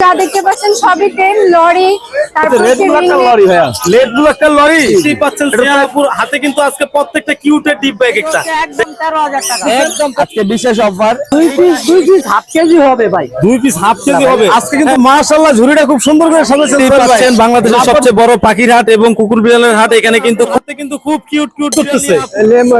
যা দেখতে পাচ্ছেন সবই লরি সিঙ্গাপুর হাতে কিন্তু আজকে প্রত্যেকটা কিউটের ডিপ ব্যাগ একটা। একদম তেরো হাজার টাকা। একদম আজকে বিশেষ অফার দুই পিস দুই পিস হাফ কেজি হবে ভাই। দুই পিস হাফ কেজি হবে। আজকে কিন্তু মাশাআল্লাহ ঝুড়িটা খুব সুন্দর করে সাজাচ্ছেন বাংলাদেশের সবচেয়ে বড় পাখির হাট এবং কুকুর বিড়ালের হাট। এখানে কিন্তু কিন্তু খুব কিউট কিউট করতেছে।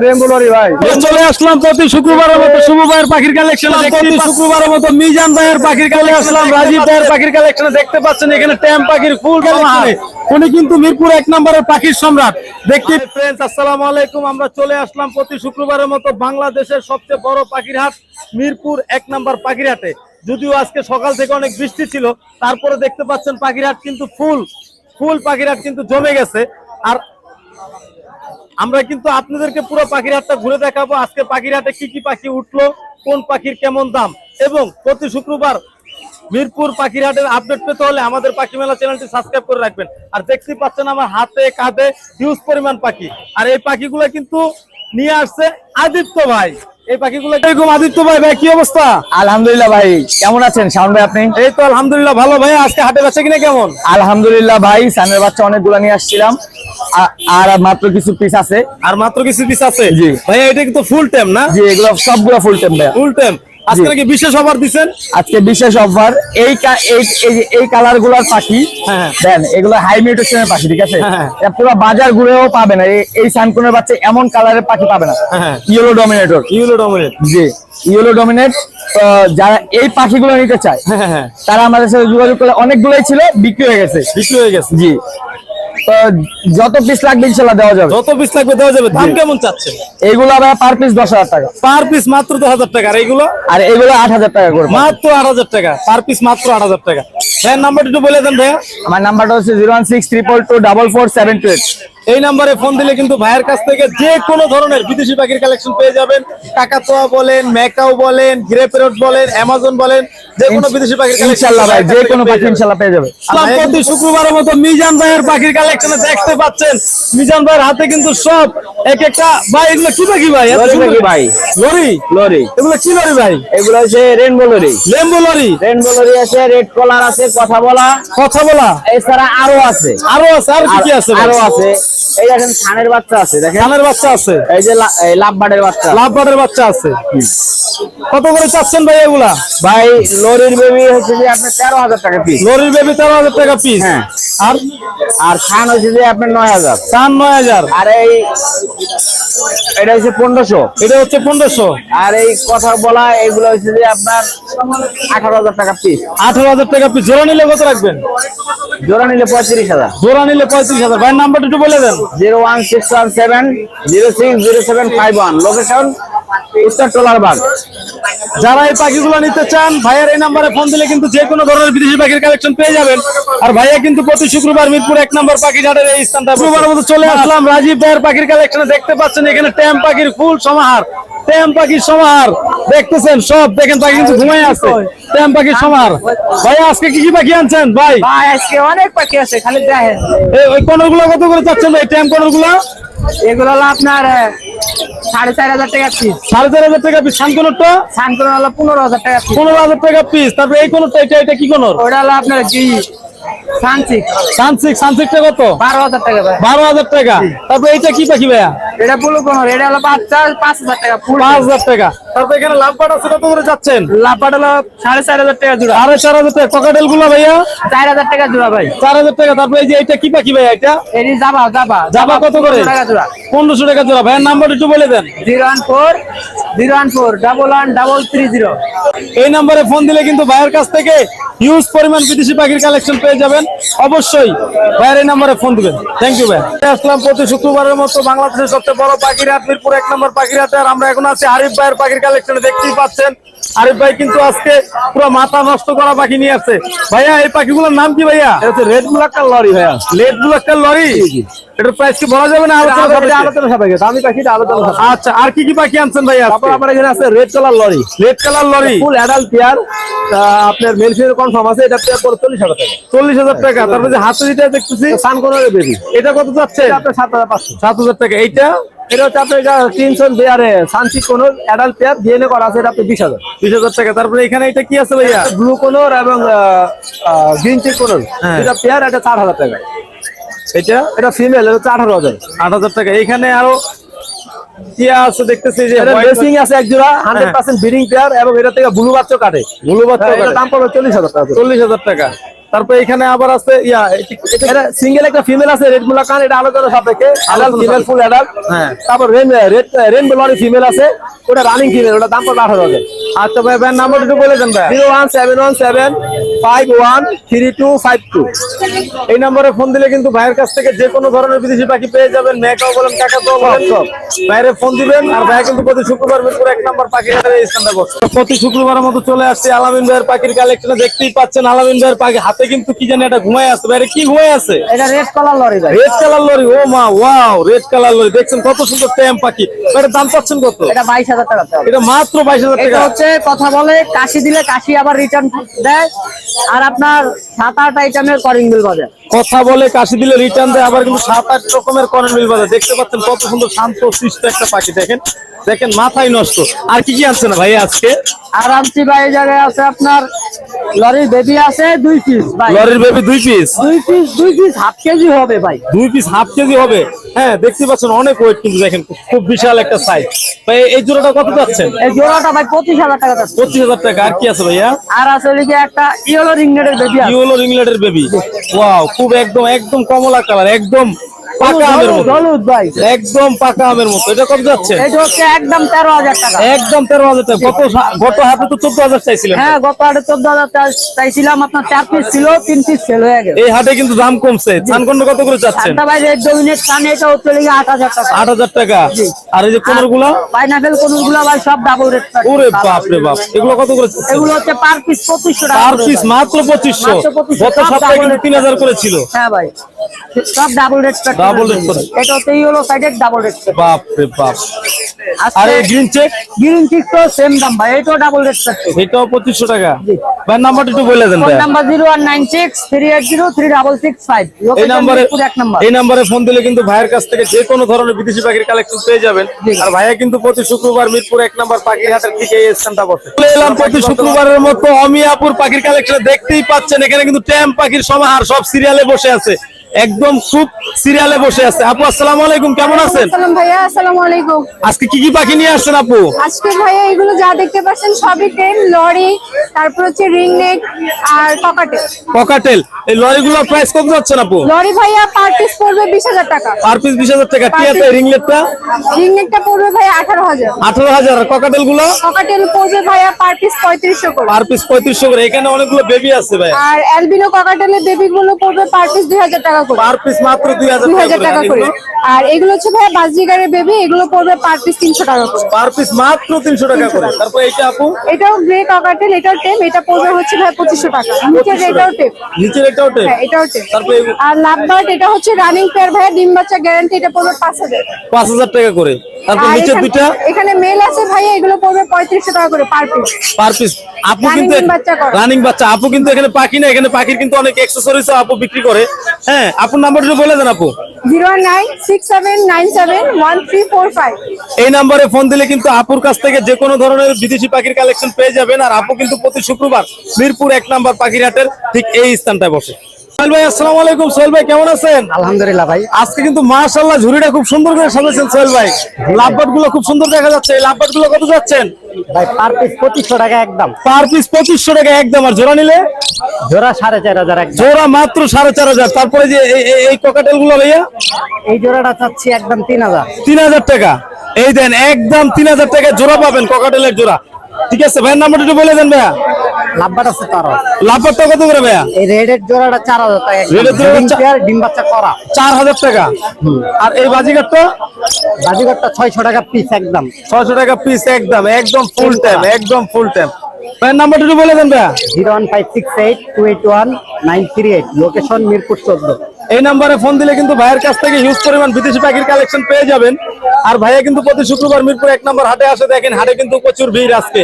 রেমবো ভাই। চলে আসলাম প্রতি শুক্রবারের মতো। শুভ ভাইয়ের পাখির কালেকশন প্রতি শুক্রবারের মতো মিজান ভাইয়ের পাখির কালেকশন রাজীব ভাইয়ের পাখির কালেকশনে দেখতে পাচ্ছেন। এখানে ট্যাম পাখির ফুল কালেকশনে উনি কিন্তু মিরপুর এক নম্বরের পাখির সম্রাট। দেখতে ফ্রেন্ডস আসসালামু আলাইকুম। আমরা চলে আসলাম প্রতি শুক্রবারের মতো বাংলাদেশের সবচেয়ে বড় পাখির হাট, মিরপুর এক নম্বর পাখির হাটে। যদিও আজকে সকাল থেকে অনেক বৃষ্টি ছিল, তারপরে দেখতে পাচ্ছেন পাখির হাট কিন্তু ফুল। ফুল পাখির হাট কিন্তু জমে গেছে। আর আমরা কিন্তু আপনাদেরকে পুরো পাখির হাটটা ঘুরে দেখাবো। আজকে পাখির হাটে কি কি পাখি উঠল, কোন পাখির কেমন দাম, এবং প্রতি শুক্রবার মিরপুর পাখির হাটের আপডেট পেতে হলে আমাদের পাখি মেলা চ্যানেলটি সাবস্ক্রাইব করে রাখবেন। আর দেখতে পাচ্ছেন আমার হাতে কাঁধে হিউজ পরিমাণ পাখি। আর এই পাখিগুলো কিন্তু নিয়ে আসছে আদিত্য ভাই। এই পাখিগুলো এরকম আদিত্য ভাই ভাই কি অবস্থা? আলহামদুলিল্লাহ ভাই কেমন আছেন? শাওন ভাই আপনি? এই তো আলহামদুলিল্লাহ ভালো ভাই। আজকে হাটে বেচে কিনা কেমন? আলহামদুলিল্লাহ ভাই সানের বাচ্চা অনেকগুলো নিয়ে আসছিলাম। আর মাত্র কিছু পিস আছে। আর মাত্র কিছু পিস আছে? জি। ভাই এটা কিন্তু ফুল টাইম না? জি এগুলো সবগুলো ফুল টাইম ভাই ফুল টাইম আজকে নাকি বিশেষ অফার দিচ্ছেন? আজকে বিশেষ অফার এই এই কালারগুলার পাখি হ্যাঁ। দেন এগুলো হাই মিউটেশনের পাখি ঠিক আছে? হ্যাঁ। পুরো বাজার ঘুরেও পাবে না। এই- সানকুনের বাচ্চা এমন কালারের পাখি পাবে না। হ্যাঁ। ইয়েলো ডমিনেটর ইউলো ডমিনেট জি ইয়েলো ডমিনেট যারা এই পাখিগুলো নিতে চায় হ্যাঁ হ্যাঁ। তারা আমাদের সাথে যোগাযোগ করলে অনেকগুলোই ছিল বিক্রি হয়ে গেছে। বিক্রি হয়ে গেছে। জি। যত পিস লাগবে ইনশাআল্লাহ দেওয়া যাবে। যত পিস লাগবে দেওয়া যাবে। দাম কেমন চাচ্ছে এইগুলো আবার পার পিস 10000 টাকা। পার পিস মাত্র 10000 টাকা। আর এইগুলো আর এইগুলো 8000 টাকা করে মাত্র 8000 টাকা। পার পিস মাত্র 8000 টাকা। ভাই নাম্বারটা একটু বলে দেন ভাই আমার নাম্বারটা হচ্ছে 01632244728 এই নাম্বারে ফোন দিলে কিন্তু ভাইয়ের কাছ থেকে যে কোনো ধরনের বিদেশি পাখির কালেকশন পেয়ে যাবেন। কাকাতোয়া বলেন ম্যাকাও বলেন গ্রে প্যারট বলেন অ্যামাজন বলেন যে কোনো বিদেশি পাখির ইনশাল্লাহ ভাই যে কোনো পাখি। ইনশাল্লাহ পেয়ে যাবে প্রতি শুক্রবারের মতো মিজান ভাইয়ের পাখির কালেকশনে দেখতে পাচ্ছেন। মিজান ভাইয়ের হাতে কিন্তু সব এক একটা ভাই এগুলো কি পাখি ভাই? লরি ভাই। লরি? লরি। এগুলো কি লরি ভাই? এগুলো হচ্ছে রেনবো লরি। লেম্বো লরি? রেনবো লরি আছে রেড কলার আছে কথা বলা। কথা বলা। এছাড়া আরও আছে। আরও আছে আর কি কি আছে আরও আছে। এই দেখেন ধানের বাচ্চা আছে দেখেন। কানের বাচ্চা আছে? এই যে লাভবার্ডের বাচ্চা। লাভ বাটের বাচ্চা আছে? কত করে চাচ্ছেন ভাই এগুলা? ভাই লরির বেবি হচ্ছে যে আপনার তেরো হাজার টাকা পিস লরির বেবি তেরো হাজার টাকা পিস হ্যাঁ। আর? আর খান হচ্ছে যে আপনার নয় হাজার। চার নয় হাজার। আর এই এটা হচ্ছে পনেরোশো। এটা হচ্ছে পনেরোশো। আর এই কথা বলা এগুলো হচ্ছে যে আপনার আঠারো হাজার টাকা পিস আঠারো হাজার টাকা পিস জোড়া নিলে কত রাখবেন? জোড়া নিলে পঁয়ত্রিশ হাজার। জোড়া নিলে পঁয়ত্রিশ হাজার। ভাইয়ের নাম্বারটা একটু বলে দেন। Zero one six one seven zero six zero seven five one. Location Uttar Tolarbag যারা এই পাখিগুলো নিতে চান ভাইয়ের এই নাম্বারে ফোন দিলে কিন্তু যে কোনো ধরনের বিদেশি পাখির কালেকশন পেয়ে যাবেন। আর ভাইয়া কিন্তু প্রতি শুক্রবার মিরপুর এক নম্বর পাখি ঘাটের এই স্থানটা শুক্রবার মতো চলে আসলাম রাজীব ভাইয়ের পাখির কালেকশনে দেখতে পাচ্ছেন এখানে ট্যাম পাখির ফুল সমাহার। ট্যাম পাখির সমাহার। দেখতেছেন সব দেখেন পাখি কিন্তু ঘুমাই আছে। ট্যাম পাখির সমাহার। ভাই আজকে কি কি পাখি আনছেন? ভাই। ভাই আজকে অনেক পাখি আছে খালি দেখেন। এই ওই কোনরগুলো কত করে চাচ্ছেন ভাই? ট্যাম কোনরগুলো এগুলো হলো আপনার সাড়ে চার হাজার টাকা পিস সাড়ে চার হাজার টাকা পিস সান কোনরটা সান করে হলো পনেরো হাজার টাকা পিস পনেরো হাজার টাকা পিস তারপরে এই কোনটা এটা এটা কি কোনর? ওটা হলো আপনার জি সানসিক সানসিক সানসিকটা কত? বারো হাজার টাকা বারো হাজার টাকা। তারপরে এইটা কি পাখি ভাইয়া? এটা ব্লু কোনর এটা হলো বাচ্চা পাঁচ হাজার টাকা ফুল পাঁচ হাজার টাকা। তারপরে এখানে লাভ পাট আছে কত করে যাচ্ছেন? হলো সাড়ে চার হাজার টাকা জোড়া। সাড়ে চার হাজার টাকা। ককাটেলগুলো ভাইয়া? চার হাজার টাকা জোড়া ভাই। চার হাজার টাকা। তারপরে এই যে এটা কি পাখি ভাইয়া এটা? জাবা কত করে? টাকা জোড়া। পনেরোশো টাকা জোড়া। ভাইয়ের নাম্বার একটু বলে দেন। Zero one four zero one four double one double three zero. এই নাম্বারে ফোন দিলে কিন্তু ভাইয়ের কাছ থেকে হিউজ পরিমাণ বিদেশি পাখির কালেকশন পেয়ে যাবেন। অবশ্যই ভাইয়ের এই নাম্বারে ফোন দিবেন। থ্যাংক ইউ ভাই আসলাম প্রতি শুক্রবারের মতো বাংলাদেশের সবচেয়ে বড় পাখির মিরপুর এক নম্বর পাখির হাটে। আর আমরা এখন আছি আরিফ ভাইয়ের পাখির কালেকশনে দেখতেই পাচ্ছেন। আরিফ ভাই কিন্তু আজকে পুরো মাথা নষ্ট করা পাখি নিয়ে আসছে। ভাইয়া এই পাখিগুলোর নাম কি ভাইয়া? হচ্ছে রেড ব্লাকটার লরি ভাইয়া। ব্লু লরি এটার প্রাইস কি বলা যাবে না আলোচনা আলোচনা সাপেক্ষে? দামি পাখিটা আলোচনা আচ্ছা আর কি কি পাখি আনছেন ভাইয়া তারপর আমার এখানে আছে red colour lory red colour lory full adult pair আপনার কনফার্ম আছে এটা পেয়ার চল্লিশ হাজার টাকা। চল্লিশ হাজার টাকা। তারপরে হাতে যেটা দেখতেছি সান কোনের বেবি এটা কত যাচ্ছে? আপনার সাত হাজার পাঁচশো। সাত হাজার টাকা। এইটা এটা হচ্ছে আপনার তিনশো বিয়ারে শান্তি কোনোর অ্যাডাল্ট পেয়ার ডিএনএ করা আছে এটা আপনি বিশ হাজার। বিশ হাজার টাকা। তারপরে এখানে এটা কি আছে ভাইয়া? ব্লু কোনোর এবং গ্রিন চিক কোনোর। হ্যাঁ। এটা পেয়ার এটা চার হাজার টাকা। এটা? এটা ফিমেল এটা আঠারো হাজার। আট হাজার টাকা। এখানে আরও কি আছে দেখতেছি যে এটা রেসিং আছে এক জোড়া হান্ড্রেড পার্সেন্ট ব্রিডিং পেয়ার এবং এটা থেকে ব্লু বাচ্চা কাটে। ব্লু বাচ্চা হ্যাঁ, দাম পড়বে চল্লিশ হাজার টাকা করে। চল্লিশ হাজার টাকা। তারপরে এখানে আবার আছে ইয়া এটা- সিঙ্গেল একটা ফিমেল আছে রেড মুলাকান এটা আলাদা সাপেক্ষে অ্যাডাল্ট ফিমেল ফুল অ্যাডাল্ট হ্যাঁ। তারপর রেন রেড রেন বেলরি ফিমেল আছে ওটা রানিং ফিমেল ওটা দাম পড়বে আঠারো হাজার। আচ্ছা ভাই ভাই নাম্বার একটু বলে দেন ভাই। Zero one seven one seven five one three two five two. এই নম্বরে ফোন দিলে কিন্তু ভাইয়ের কাছ থেকে যে কোনো ধরনের বিদেশি পাখি পেয়ে যাবেন। মেয়েকাও বলেন কাকাতেও বলেন। সব। বাইরে ফোন দিবেন আর ভাই কিন্তু প্রতি শুক্রবার মিরপুর এক নম্বর পাখি স্থানটা বসে। প্রতি শুক্রবারের মতো চলে আসছে আলামিন ভাইয়ের পাখির কালেকশনে দেখতেই পাচ্ছেন আলামিন ভাইয়ের পাখি হাতে কিন্তু কি জানি এটা ঘুমায় আছে বাইরে কি ঘুমায় আছে? এটা রেড কালার লরি ভাই। রেড কালার লরি ও মা ওয়াও রেড কালার লরি। দেখছেন কত সুন্দর ট্যাম পাখি। এর দাম পাচ্ছেন কত? এটা বাইশ হাজার টাকা দাম। এটা মাত্র 22000 টাকা এটা টাকা। হচ্ছে কথা বলে কাশি দিলে কাশি আবার রিটার্ন দেয়। আর আপনার সাত আট আইটেমের করিং বিল বাজার। কথা বলে কাশি দিলে রিটার্ন দেয় আবার কিন্তু সাত আট রকমের বাজার। দেখতে পাচ্ছেন কত সুন্দর শান্ত একটা পাখি। দেখেন দেখেন মাথায় নষ্ট। আর কি কি আনছে না ভাই আজকে? আর আনছি ভাই জায়গায় আছে আপনার লরির বেবি আছে দুই পিস ভাই। লরির বেবি দুই পিস দুই পিস দুই পিস হাফ কেজি হবে ভাই। দুই পিস হাফ কেজি হবে? হ্যাঁ দেখতে পাচ্ছেন অনেক ওয়েট কিন্তু দেখেন খুব বিশাল একটা সাইজ ভাই এই জোড়াটা কত যাচ্ছেন? এই জোড়াটা ভাই পঁচিশ হাজার টাকা পঁচিশ হাজার টাকা। আর কি আছে ভাইয়া? আর আছে একটা ইয়েলো রিংনেটের বেবি আছে। ইউলো রিংলেটের বেবি ওয়াও খুব একদম একদম কমলা কালার একদম পাকা আমের মতো। হলুদ ভাই। একদম পাকা আমের মতো। এটা কত যাচ্ছে? এটা হচ্ছে একদম তেরো হাজার টাকা। একদম তেরো হাজার টাকা। গত গত হাতে তো চোদ্দ হাজার চাইছিলেন হ্যাঁ গত চাইছিলাম। আপনার পিস ছিল তিন পিস সেল হয়ে এই কিন্তু দাম কমছে। চানকন্ড কত করে ভাই এটা হচ্ছে হাজার টাকা। আর এই যে কোমরগুলা পাইনাপেল কোনগুলো ভাই সব ডাবল রেট ওরে বাপ রে বাপ। এগুলো কত করে এগুলো হচ্ছে পার পিস পঁচিশশো টাকা পার পিস। মাত্র পঁচিশশো। মাত্র 2500 গত সপ্তাহে কিন্তু double তিন হাজার করে ছিল হ্যাঁ ভাই সব ডাবল রেট Double rate করে। এটা হচ্ছে ইয়েলো সাইডের ডাবল রেট বাপ রে বাপ। আর এই গ্রিন চেক গ্রিন চিক তো সেম দাম ভাই এটাও ডাবল রেট এটাও পঁচিশশো টাকা। ভাই নাম্বারটা একটু বলে দেন ভাই। Number zero one nine six three eight zero three double six five এই নাম্বারে এক নাম্বার এই নাম্বারে ফোন দিলে কিন্তু ভাইয়ের কাছ থেকে যে কোনো ধরনের বিদেশি পাখির কালেকশন পেয়ে যাবেন। আর ভাইয়া কিন্তু প্রতি শুক্রবার মিরপুর এক নাম্বার পাখির হাটের থেকে এই স্থানটা বসে। এলাম প্রতি শুক্রবারের মতো অমিয়াপুর পাখির কালেকশন দেখতেই পাচ্ছেন এখানে কিন্তু ট্যাম পাখির সমাহার সব সিরিয়ালে বসে আছে। একদম খুব সিরিয়ালে বসে আছে। আপু আসসালামু আলাইকুম কেমন আছেন? ভাইয়া আসসালামু আলাইকুম। আজকে কি কি পাখি নিয়ে আসছেন আপু? আজকে ভাইয়া এগুলো যা দেখতে পাচ্ছেন সবই টেম লরি তারপর হচ্ছে রিং নেক আর পকেটে ককাটেল এই লরিগুলোর প্রাইস কত যাচ্ছেন আপু? লরি ভাইয়া পার পিস পড়বে বিশ হাজার টাকা। পার পিস বিশ হাজার টাকা। টিয়াতে রিংলেটটা রিং নেকটা পড়বে ভাইয়া আঠারো হাজার। আঠারো হাজার। আর ককাটেলগুলো পকেটেল পড়বে ভাইয়া পার পিস পঁয়ত্রিশশো করে। পার পিস পঁয়ত্রিশশো করে। এখানে অনেকগুলো বেবি আছে ভাই আর অ্যালবিনো ককাটেলের বেবি গুলো পড়বে পার পিস দুই হাজার টাকা করে পার পিস মাত্র দুই হাজার দুই হাজার টাকা করে। আর এগুলো হচ্ছে বেবি এগুলো পড়বে পার পিস তিনশো টাকা করে। পার পিস মাত্র তিনশো টাকা করে। তারপর এইটা আপু? এটাও গ্রে ককাটেল এটাও টেম এটা পড়বে হচ্ছে ভাই টাকা। নিচের এটাও টেম নিচের এটাও টেপ হ্যাঁ এটাও টেম তারপরে আর লাভবার্ড এটা হচ্ছে রানিং পেয়ার ভাইয়া ডিম বাচ্চা গ্যারান্টি এটা পড়বে পাঁচ হাজার পাঁচ হাজার টাকা করে। তারপর নিচের এখানে- দুইটা? এখানে মেল আছে এগুলো পড়বে পঁয়ত্রিশশো টাকা করে পার পিস পার পিস আপু কিন্তু রানিং বাচ্চা। আপু কিন্তু এখানে পাখি না এখানে পাখির কিন্তু অনেক অ্যাক্সেসরিজ আপু বিক্রি করে। হ্যাঁ আপুর নাম্বারটা বলে দেন আপু। Zero nine six seven nine seven one three four five. এই নাম্বারে ফোন দিলে কিন্তু আপুর কাছ থেকে যে কোনো ধরনের বিদেশি পাখির কালেকশন পেয়ে যাবেন আর আপু কিন্তু প্রতি শুক্রবার মিরপুর এক নাম্বার পাখির হাটের ঠিক এই স্থানটায় বসে। সোহেল ভাই আসসালামু আলাইকুম। সোহেল ভাই কেমন আছেন? আলহামদুলিল্লাহ ভাই। আজকে কিন্তু মাশাআল্লাহ ঝুড়িটা খুব সুন্দর করে সোহেল ভাই। লাভবাটগুলো খুব সুন্দর দেখা যাচ্ছে। এই লাভবাটগুলো কত যাচ্ছেন? ভাই পার পিস পঁচিশশো টাকা একদম। পার পিস পঁচিশশো টাকা একদম। আর জোড়া নিলে? জোড়া সাড়ে চার হাজার একদম। জোড়া মাত্র সাড়ে চার হাজার। তারপরে যে এই- ককাটেলগুলো ভাইয়া? এই জোড়াটা চাচ্ছি একদম তিন হাজার। তিন হাজার টাকা। এই দেন একদম তিন হাজার টাকা জোড়া পাবেন ককাটেলের জোড়া। ঠিক আছে ভাইয়ের নাম্বারটা একটু বলে দেন ভাইয়া। লাভবার আছে লাভবাটটা কত করে ভাইয়া? এই রেডের জোড়াটা চার হাজার টাকা। একদম। রেডের চা- পেয়ার, ডিম বাচ্চা করা। চার হাজার টাকা। আর এই বাজিঘাটটা? বাজিগরটা ছয়শো টাকা পিস একদম। ছয়শো টাকা পিস একদম একদম ফুল টাইম একদম ফুল টাইম ভাইয়ের নাম্বারটা একটু বলে দেন ভাইয়া। Zero one five six eight two eight one nine three eight location Mirpur চোদ্দ। এই নাম্বারে ফোন দিলে কিন্তু ভাইয়ের কাছ থেকে হিউজ পরিমাণ বিদেশি পাখির কালেকশন পেয়ে যাবেন। আর ভাইয়া কিন্তু প্রতি শুক্রবার মিরপুর এক নম্বর হাটে আসে দেখেন হাটে কিন্তু প্রচুর ভিড় আজকে।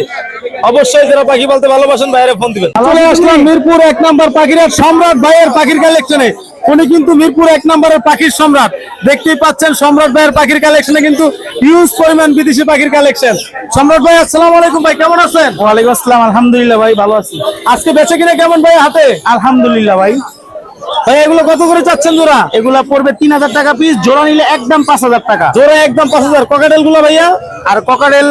অবশ্যই যারা পাখি বলতে ভালোবাসেন ভাইয়ের ফোন দিবেন। চলে আসলাম মিরপুর এক নম্বর পাখির সম্রাট ভাইয়ের পাখির কালেকশনে উনি কিন্তু মিরপুর এক নম্বরের পাখির সম্রাট। দেখতেই পাচ্ছেন সম্রাট ভাইয়ের পাখির কালেকশনে কিন্তু হিউজ পরিমাণ বিদেশি পাখির কালেকশন সম্রাট ভাই আসসালামু আলাইকুম ভাই কেমন আছেন? ওয়ালাইকুম আসসালাম আলহামদুলিল্লাহ ভাই ভালো আছি। আজকে বেচে কিনা কেমন ভাই হাতে? আলহামদুলিল্লাহ ভাই। ভাই এগুলো কত করে চাচ্ছেন জোড়া? এগুলা পড়বে তিন হাজার টাকা পিস জোড়া নিলে একদম পাঁচ হাজার টাকা। জোড়া একদম পাঁচ হাজার। ককাটেলগুলো ভাইয়া? আর ককাটেল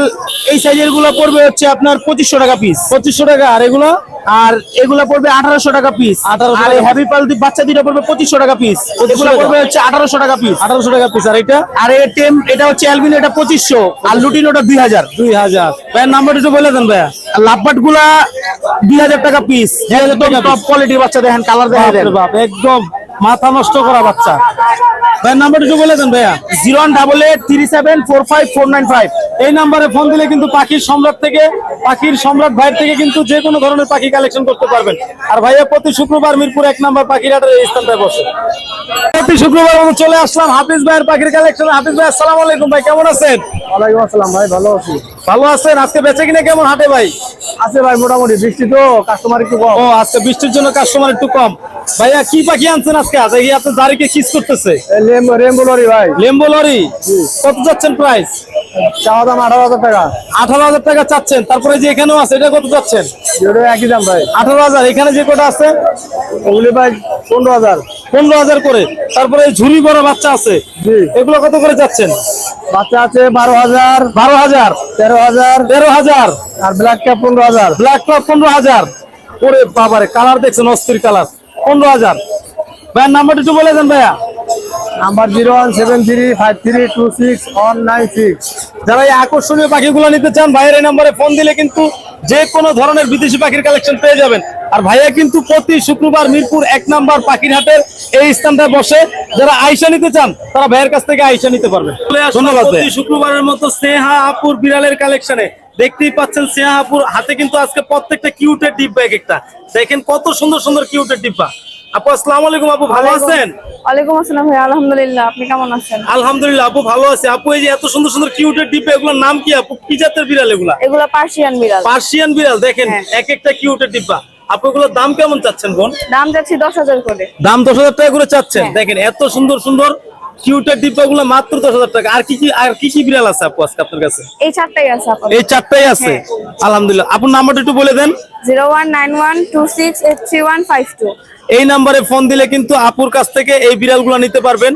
এই সাইজেরগুলো পড়বে হচ্ছে আপনার পঁচিশশো টাকা পিস পঁচিশশো টাকা আর এগুলো? আর এগুলা পড়বে আঠারোশো টাকা পিস আর হ্যাপি পাল বাচ্চা দুটো পড়বে পঁচিশশো টাকা পিস এগুলো পড়বে হচ্ছে আঠারোশো টাকা পিস আঠারোশো টাকা পিস আর এটা? আর টেম এটা হচ্ছে অ্যালবিন এটা পঁচিশশো। আর লুটিন ওটা দুই হাজার দুই হাজার। ভাইয়ের নাম্বার একটু বলে দেন ভাইয়া। আর লাভবাটগুলা দুই হাজার টাকা পিস টপ কোয়ালিটির বাচ্চা দেখেন কালার দেখেন। একদম। মাথা নষ্ট করা বাচ্চা। পাখির সম্রাট থেকে, পাখির সম্রাট থেকে কিন্তু ধরনের পাখি কালেকশন করতে পারবেন। আর ভাইয়া, প্রতি শুক্রবার মিরপুর এক নাম্বার প্রতি শুক্রবার আমরা চলে আসলাম হাফিজ পাখির কালেকশন ভাই আলাইকুম ভাই, কেমন আছেন? আসসালাম ভাই, ভালো আছি। ভালো আছেন? আজকে বেচে কিনে কেমন হাটে ভাই? আছে ভাই মোটামুটি বৃষ্টি তো কাস্টমার একটু কম। ও আজকে বৃষ্টির জন্য কাস্টমার একটু কম। ভাইয়া কি পাখি আনছেন আজকে? আজ এই আপনার দাঁড়িয়ে কিস করতেছে? রেমবুলারি ভাই। Lambo lorry? কত যাচ্ছেন প্রাইস চাওয়া দাম আঠারো হাজার টাকা। আঠারো হাজার টাকা চাচ্ছেন। তারপরে যে এখানেও আছে এটা কত চাচ্ছেন? যেটা একই দাম ভাই। আঠারো হাজার। এখানে যে কটা আছে? ওগুলি ভাই পনেরো হাজার। পনেরো হাজার করে। তারপরে এই ঝুড়ি বড় বাচ্চা আছে। এগুলো কত করে যাচ্ছেন বাচ্চা আছে বারো হাজার। বারো হাজার। তেরো হাজার। তেরো হাজার। আর ব্ল্যাক ক্যাপ পনেরো হাজার। ব্ল্যাক ক্লাব পনেরো হাজার। ওরে বাবারে কালার দেখছেন অস্থির কালার পনেরো হাজার। ভাইয়ের নাম্বারটা একটু বলে দেন ভাইয়া। Number zero one seven three five three two six one nine six. যারা এই আকর্ষণীয় পাখিগুলো নিতে চান ভাইয়ের এই নম্বরে ফোন দিলে কিন্তু যে কোনো ধরনের বিদেশি পাখির কালেকশন পেয়ে যাবেন। আর ভাইয়া কিন্তু প্রতি শুক্রবার মিরপুর এক নাম্বার পাখির হাটের এই স্থানটায় বসে যারা আইসা নিতে চান তারা ভাইয়ের কাছ থেকে আইসা নিতে পারবে। ধন্যবাদ শুক্রবারের মতো স্নেহা আপুর বিড়ালের কালেকশনে দেখতেই পাচ্ছেন স্নেহা আপুর হাতে কিন্তু আজকে প্রত্যেকটা কিউটের ডিব্বা এক একটা। দেখেন কত সুন্দর সুন্দর কিউটের ডিব্বা। আপু আসসালামু আলাইকুম আপু ভালো আছেন? ওয়ালাইকুম আসসালাম ভাই আলহামদুলিল্লাহ আপনি কেমন আছেন? আলহামদুলিল্লাহ আপু ভালো আছে। আপু এই যে এত সুন্দর সুন্দর কিউটের ডিব্বা এগুলোর নাম কি আপু? কি জাতের বিড়াল এগুলা? এগুলো পার্সিয়ান বিড়াল। পার্সিয়ান বিড়াল দেখেন হ্যাঁ। এক একটা কিউটের ডিব্বা। আপু এগুলোর দাম কেমন চাচ্ছেন বোন? দাম যাচ্ছে দশ হাজার করে। দাম দশ হাজার টাকা করে চাচ্ছেন? হ্যাঁ। দেখেন এত সুন্দর সুন্দর কিউটের ডিব্বা গুলো মাত্র দশ হাজার টাকা। আর কি কি আর কি কি বিড়াল আছে আপু আজকে আপনার কাছে? এই চারটাই আছে এই চারটাই আছে? হ্যাঁ। আলহামদুলিল্লাহ। আপনার নাম্বারটা একটু বলে দেন। Zero one nine one two six eight three one five two. এই নাম্বারে ফোন দিলে কিন্তু আপুর কাছ থেকে এই বিড়ালগুলো নিতে পারবেন।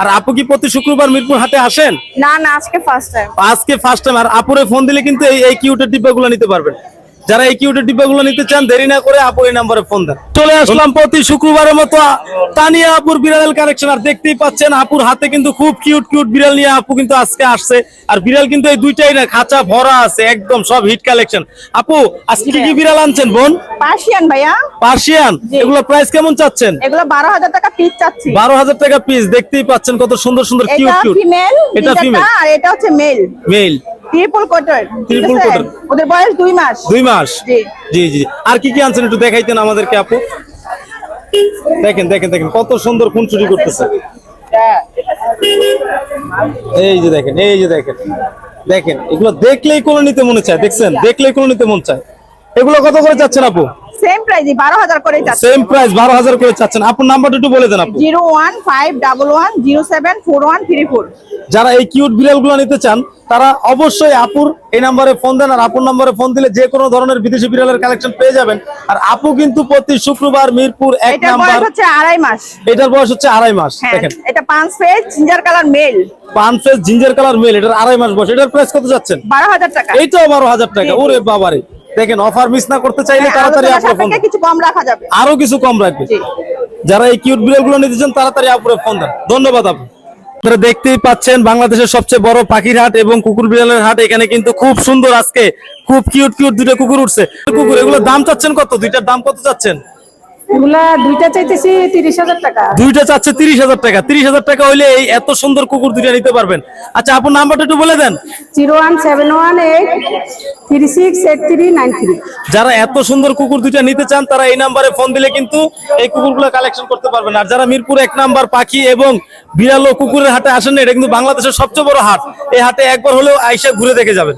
আর আপু কি প্রতি শুক্রবার মিরপুর হাটে আসেন? না না আজকে ফার্স্ট টাইম আজকে ফার্স্ট টাইম আর আপুরে ফোন দিলে কিন্তু এই এই কিউটের ডিব্বাগুলো নিতে পারবেন। যারা এই কিউটের ডিব্বাগুলো নিতে চান দেরি না করে আপু এই নাম্বারে ফোন দেন। চলে আসলাম প্রতি শুক্রবারের মতো। তানিয়া আপুর বিড়ালের কালেকশন আর দেখতেই পাচ্ছেন আপুর হাতে কিন্তু খুব কিউট কিউট বিড়াল নিয়ে আপু কিন্তু আজকে আসছে। আর বিড়াল কিন্তু এই দুইটাই না খাঁচা ভরা আছে একদম সব হিট কালেকশন আপু আজকে কি কি বিড়াল আনছেন বোন? পার্সিয়ান ভাইয়া। পার্সিয়ান? এগুলো প্রাইস কেমন চাচ্ছেন? এগুলো বারো হাজার টাকা পিস চাচ্ছি। বারো হাজার টাকা পিস দেখতেই পাচ্ছেন কত সুন্দর সুন্দর কিউট এটা কিউট ফিমেল এটা ফিমেল আর এটা হচ্ছে male male triple coater Triple coater। ওদের বয়স দুই মাস। দুই মাস? জি। জি জি আর কি কি আনছেন একটু দেখাইতেন আমাদেরকে আপু? দেখেন দেখেন দেখেন কত সুন্দর খুনসুটি করতেছে। এই যে দেখেন এই যে দেখেন। দেখেন এগুলো দেখলেই কোনো নিতে মনে চায় দেখছেন? দেখলেই কোনো নিতে মন চায়। এগুলো কত করে চাচ্ছেন আপু? সেম প্রাইস বারো হাজার করে চাচ্ছি। সেম প্রাইস বারো হাজার করে চাচ্ছেন। আপনার নাম্বারটা একটু বলে দেন আপু। Zero one five double one zero seven four one three four. যারা এই কিউট বিড়ালগুলো নিতে চান তারা অবশ্যই আপুর এই নাম্বারে ফোন দেন আর আপুর নাম্বারে ফোন দিলে যে কোনো ধরনের বিদেশি বিড়ালের কালেকশন পেয়ে যাবেন। আর আপু কিন্তু প্রতি শুক্রবার মিরপুর এক নাম্বার হচ্ছে আড়াই মাস। এটার বয়স হচ্ছে আড়াই মাস হ্যাঁ দেখেন। এটা পাঁচ ফেজ জিঞ্জার কালার মেল পান ফেস জিঞ্জার কালার মেল এটার আড়াই মাস বয়স। এটার প্রাইস কত যাচ্ছেন বারো হাজার টাকা। এইটাও বারো হাজার টাকা। ওরে বাবারে। দেখেন অফার মিস না করতে চাইলে হ্যাঁ, তাড়াতাড়ি আলোচনা ফোন কিছু কম রাখা যাবে। আরও কিছু কম রাখবে। যারা এই কিউট বিড়ালগুলো নিতে চান তাড়াতাড়ি আপুরে ফোন দেন। ধন্যবাদ আপনি আপনারা দেখতেই পাচ্ছেন বাংলাদেশের সবচেয়ে বড় পাখির হাট এবং কুকুর বিড়ালের হাট। এখানে কিন্তু খুব সুন্দর আজকে খুব কিউট কিউট দুটো কুকুর উঠছে। কুকুর এগুলো দাম চাচ্ছেন কত? দুইটার দাম কত চাচ্ছেন? এগুলা দুইটা চাইতেছি তিরিশ হাজার টাকা। দুইটা চাচ্ছে তিরিশ হাজার টাকা। তিরিশ হাজার টাকা হইলে এই এত সুন্দর কুকুর দুইটা নিতে পারবেন। আচ্ছা আপনার নাম্বারটা একটু বলে দেন। Zero one seven one eight three six eight three nine three. যারা এত সুন্দর কুকুর দুইটা নিতে চান তারা এই নাম্বারে ফোন দিলে কিন্তু এই কুকুরগুলো কালেকশন করতে পারবেন। আর যারা মিরপুর এক নাম্বার পাখি এবং বিড়াল ও কুকুরের হাটে আসেন না, এটা কিন্তু বাংলাদেশের সবচেয়ে বড় হাট। এই হাটে একবার হলেও আইসা ঘুরে দেখে যাবেন।